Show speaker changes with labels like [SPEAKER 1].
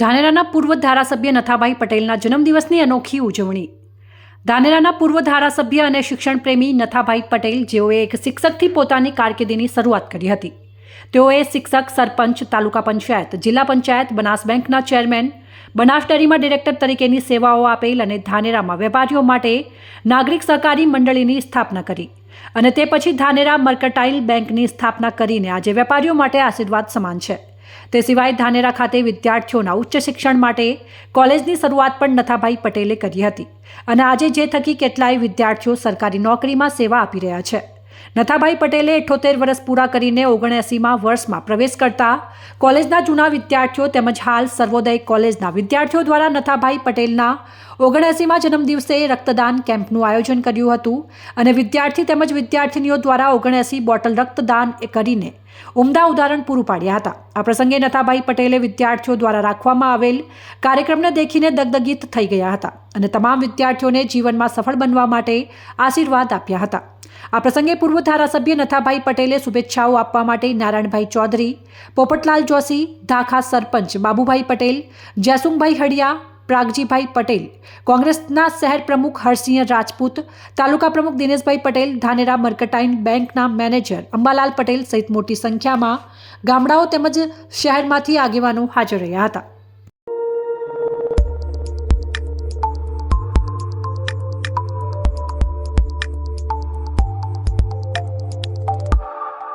[SPEAKER 1] ધાનેરાના પૂર્વ ધારાસભ્ય નથાભાઈ પટેલના જન્મદિવસની અનોખી ઉજવણી. ધાનેરાના પૂર્વ ધારાસભ્ય અને શિક્ષણ પ્રેમી નથાભાઈ પટેલ જેઓએ એક શિક્ષકથી પોતાની કારકિર્દીની શરૂઆત કરી હતી. તેઓએ શિક્ષક, સરપંચ, તાલુકા પંચાયત, જિલ્લા પંચાયત, બનાસ બેંકના ચેરમેન, બનાસ ડેરીમાં ડિરેક્ટર તરીકેની સેવાઓ આપેલ અને ધાનેરામાં વેપારીઓ માટે નાગરિક સહકારી મંડળીની સ્થાપના કરી અને તે પછી ધાનેરા મર્કટાઇલ બેંકની સ્થાપના કરીને આજે વેપારીઓ માટે આશીર્વાદ સમાન છે. તે સિવાય ધાનેરા ખાતે વિદ્યાર્થીઓના ઉચ્ચ શિક્ષણ માટે કોલેજની શરૂઆત પણ નથાભાઈ પટેલે કરી હતી. અને આજે જે થકી કેટલાય વિદ્યાર્થીઓ સરકારી નોકરીમાં સેવા આપી રહ્યા છે. નથાભાઈ પટેલે અઠ્યોતેર વર્ષ પૂરા કરીને ઓગણએંસીમાં વર્ષમાં પ્રવેશ કરતા કોલેજના જૂના વિદ્યાર્થીઓ તેમજ હાલ સર્વોદય કોલેજના વિદ્યાર્થીઓ દ્વારા નથાભાઈ પટેલના ઓગણએંસીમાં જન્મદિવસે રક્તદાન કેમ્પનું આયોજન કર્યું હતું અને વિદ્યાર્થી તેમજ વિદ્યાર્થીનીઓ દ્વારા ઓગણએંસી બોટલ રક્તદાન કરીને ઉમદા ઉદાહરણ પૂરું પાડ્યા હતા. આ પ્રસંગે નથાભાઈ પટેલે વિદ્યાર્થીઓ દ્વારા રાખવામાં આવેલ કાર્યક્રમને દેખીને દગદગિત થઈ ગયા હતા અને તમામ વિદ્યાર્થીઓને જીવનમાં સફળ બનવા માટે આશીર્વાદ આપ્યા હતા. આ પ્રસંગે પૂર્વ ધારાસભ્ય નથાભાઈ પટેલે શુભેચ્છાઓ આપવા માટે નારાયણભાઈ ચૌધરી, પોપટલાલ જોશી, ધાખા સરપંચ બાબુભાઈ પટેલ જયસુમભાઈ હડિયા, પ્રાગજીભાઈ પટેલ, કોંગ્રેસના શહેર પ્રમુખ હરસિંહ રાજપૂત, તાલુકા પ્રમુખ દિનેશભાઈ પટેલ, ધાનેરા મર્કટાઇન બેંકના મેનેજર અંબાલાલ પટેલ સહિત મોટી સંખ્યામાં ગામડાઓ તેમજ શહેરમાંથી આગેવાનો હાજર રહ્યા હતા.